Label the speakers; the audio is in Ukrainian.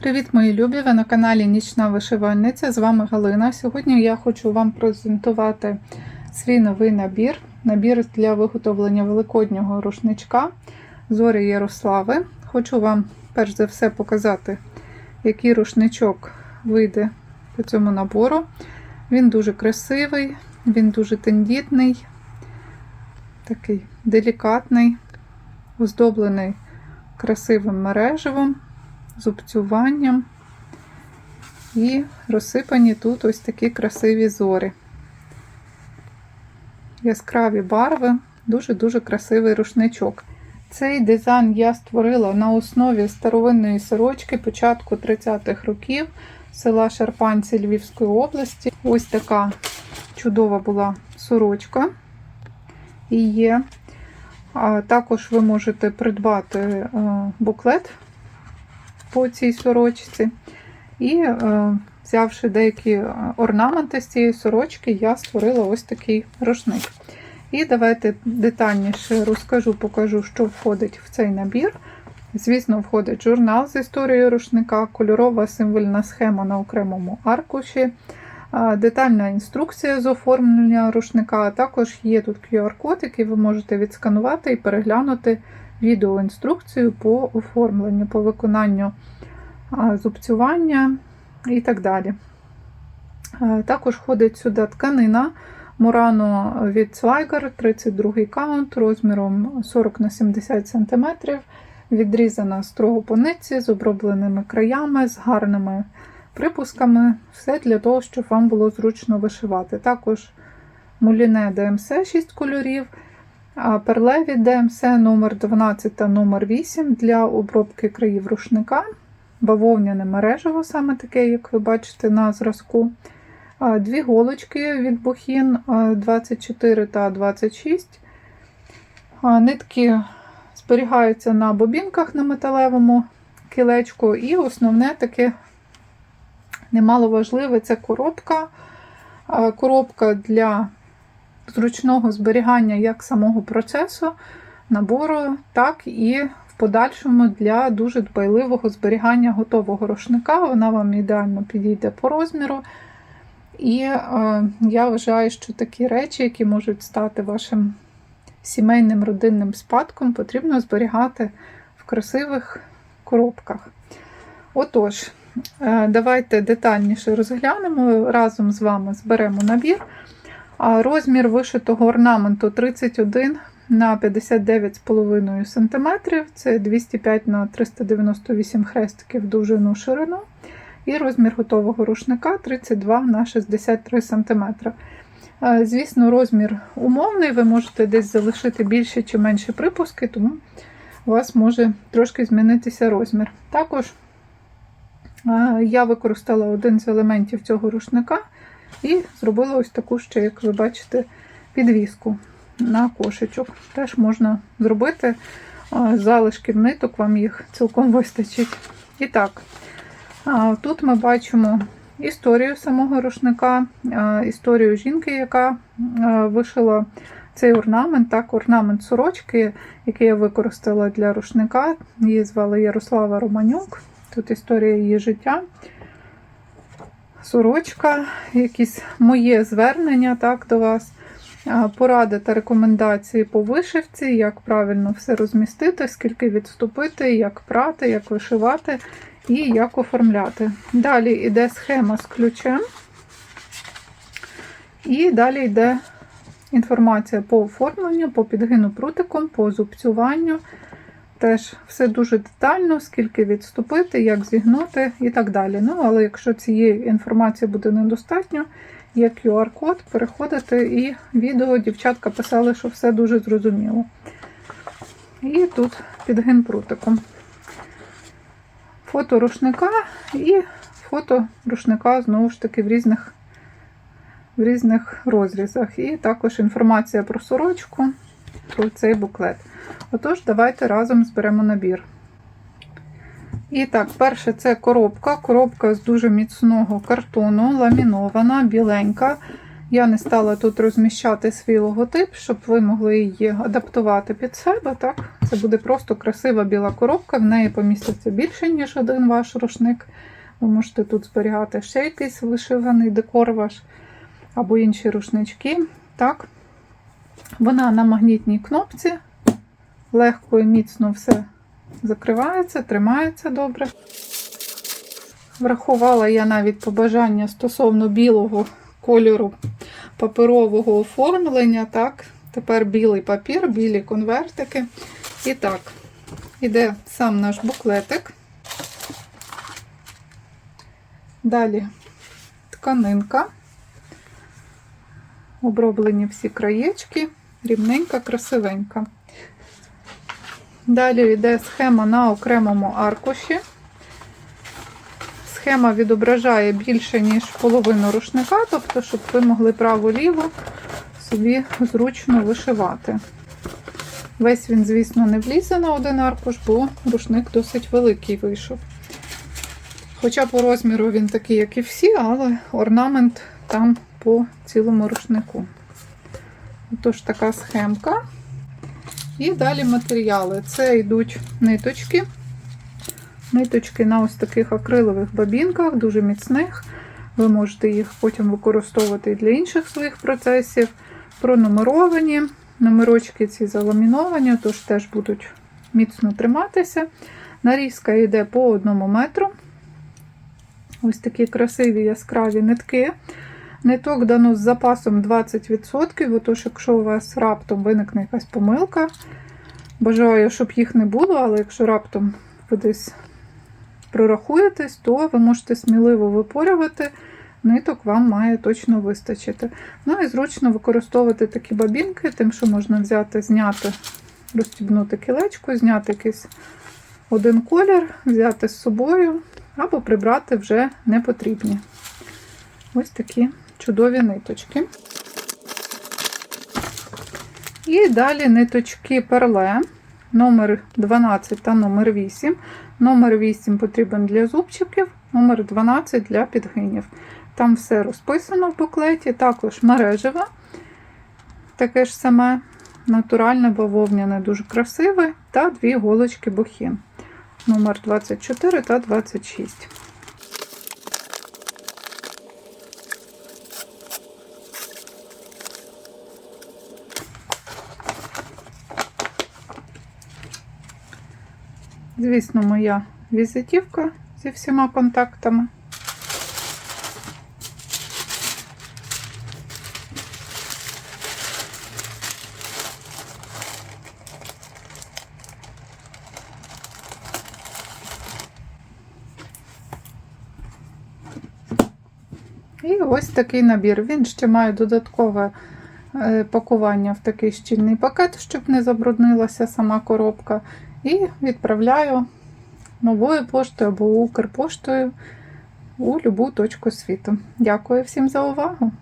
Speaker 1: Привіт, мої любі! Ви на каналі Нічна Вишивальниця. З вами Галина. Сьогодні я хочу вам презентувати свій новий набір. Набір для виготовлення великоднього рушничка Зорі Ярослави. Хочу вам перш за все показати, який рушничок вийде по цьому набору. Він дуже красивий, він дуже тендітний, такий делікатний, оздоблений красивим мереживом зубцюванням. І розсипані тут ось такі красиві зорі. Яскраві барви, дуже-дуже красивий рушничок. Цей дизайн я створила на основі старовинної сорочки початку 30-х років села Шарпанці Львівської області. Ось така чудова була сорочка і є. А також ви можете придбати е, буклет по цій сорочці. І, е, взявши деякі орнаменти з цієї сорочки, я створила ось такий рушник. І давайте детальніше розкажу, покажу, що входить в цей набір. Звісно, входить журнал з історією рушника, кольорова символьна схема на окремому аркуші, детальна інструкція з оформлення рушника, а також є тут QR-код, який ви можете відсканувати і переглянути відеоінструкцію по оформленню, по виконанню зубцювання і так далі. Також входить сюди тканина Murano від Zweiger, 32 каунт розміром 40 на 70 см, відрізана строго по нитці з обробленими краями, з гарними припусками. Все для того, щоб вам було зручно вишивати. Також муліне DMC 6 кольорів. Перлеві ДМС номер 12 та номер 8 для обробки країв рушника, бавовняне мережево, саме таке, як ви бачите на зразку. Дві голочки від бухін 24 та 26. Нитки зберігаються на бобінках на металевому кілечку. І основне таке немаловажливе це коробка. Коробка для зручного зберігання як самого процесу набору, так і в подальшому для дуже дбайливого зберігання готового рушника. Вона вам ідеально підійде по розміру. І е, я вважаю, що такі речі, які можуть стати вашим сімейним родинним спадком, потрібно зберігати в красивих коробках. Отож, е, давайте детальніше розглянемо, разом з вами зберемо набір. Розмір вишитого орнаменту 31 на 59,5 см, це 205 на 398 хрестиків довжину ширину. І розмір готового рушника 32 на 63 см. Звісно, розмір умовний, ви можете десь залишити більше чи менше припуски, тому у вас може трошки змінитися розмір. Також я використала один з елементів цього рушника. І зробила ось таку ще, як ви бачите, підвіску на кошечок. Теж можна зробити залишків ниток, вам їх цілком вистачить. І так, тут ми бачимо історію самого рушника, історію жінки, яка вишила цей орнамент, так, орнамент сорочки, який я використала для рушника. Її звали Ярослава Романюк. Тут історія її життя сорочка, якісь моє звернення так, до вас, поради та рекомендації по вишивці, як правильно все розмістити, скільки відступити, як прати, як вишивати і як оформляти. Далі йде схема з ключем, і далі йде інформація по оформленню, по підгину прутиком, по зубцюванню. Теж все дуже детально, скільки відступити, як зігнути і так далі. Ну, але якщо цієї інформації буде недостатньо, є QR-код, переходите і відео дівчатка писали, що все дуже зрозуміло. І тут підгин прутиком. Фото рушника і фото рушника, знову ж таки, в різних, в різних розрізах. І також інформація про сорочку, про цей буклет. Отож, давайте разом зберемо набір. І так, перше це коробка. Коробка з дуже міцного картону, ламінована, біленька. Я не стала тут розміщати свій логотип, щоб ви могли її адаптувати під себе. Так? Це буде просто красива біла коробка, в неї поміститься більше, ніж один ваш рушник. Ви можете тут зберігати ще якийсь вишиваний декор ваш або інші рушнички. Так? Вона на магнітній кнопці. Легко і міцно все закривається, тримається добре. Врахувала я навіть побажання стосовно білого кольору паперового оформлення. Так, тепер білий папір, білі конвертики. І так, іде сам наш буклетик. Далі тканинка. Оброблені всі краєчки, рівненька, красивенька. Далі йде схема на окремому аркуші. Схема відображає більше, ніж половину рушника, тобто, щоб ви могли право-ліво собі зручно вишивати. Весь він, звісно, не влізе на один аркуш, бо рушник досить великий вийшов. Хоча по розміру він такий, як і всі, але орнамент там по цілому рушнику. Тож така схемка. І далі матеріали. Це йдуть ниточки. Ниточки на ось таких акрилових бабінках, дуже міцних. Ви можете їх потім використовувати для інших своїх процесів. Пронумеровані. Номерочки ці заламіновані, тож теж будуть міцно триматися. Нарізка йде по одному метру. Ось такі красиві яскраві нитки. Ниток дано з запасом 20%, отож, якщо у вас раптом виникне якась помилка, бажаю, щоб їх не було, але якщо раптом ви десь прорахуєтесь, то ви можете сміливо випорювати, ниток вам має точно вистачити. Ну і зручно використовувати такі бабінки, тим, що можна взяти, зняти, розстібнути кілечку, зняти якийсь один колір, взяти з собою або прибрати вже непотрібні. Ось такі чудові ниточки. І далі ниточки перле, номер 12 та номер 8. Номер 8 потрібен для зубчиків, номер 12 для підгинів. Там все розписано в буклеті, також мережеве, таке ж саме натуральне бавовняне, дуже красиве, та дві голочки бохін. Номер 24 та 26. Звісно, моя візитівка зі всіма контактами. І ось такий набір. Він ще має додаткове е, пакування в такий щільний пакет, щоб не забруднилася сама коробка. І відправляю новою поштою або Укрпоштою у будь-яку точку світу. Дякую всім за увагу!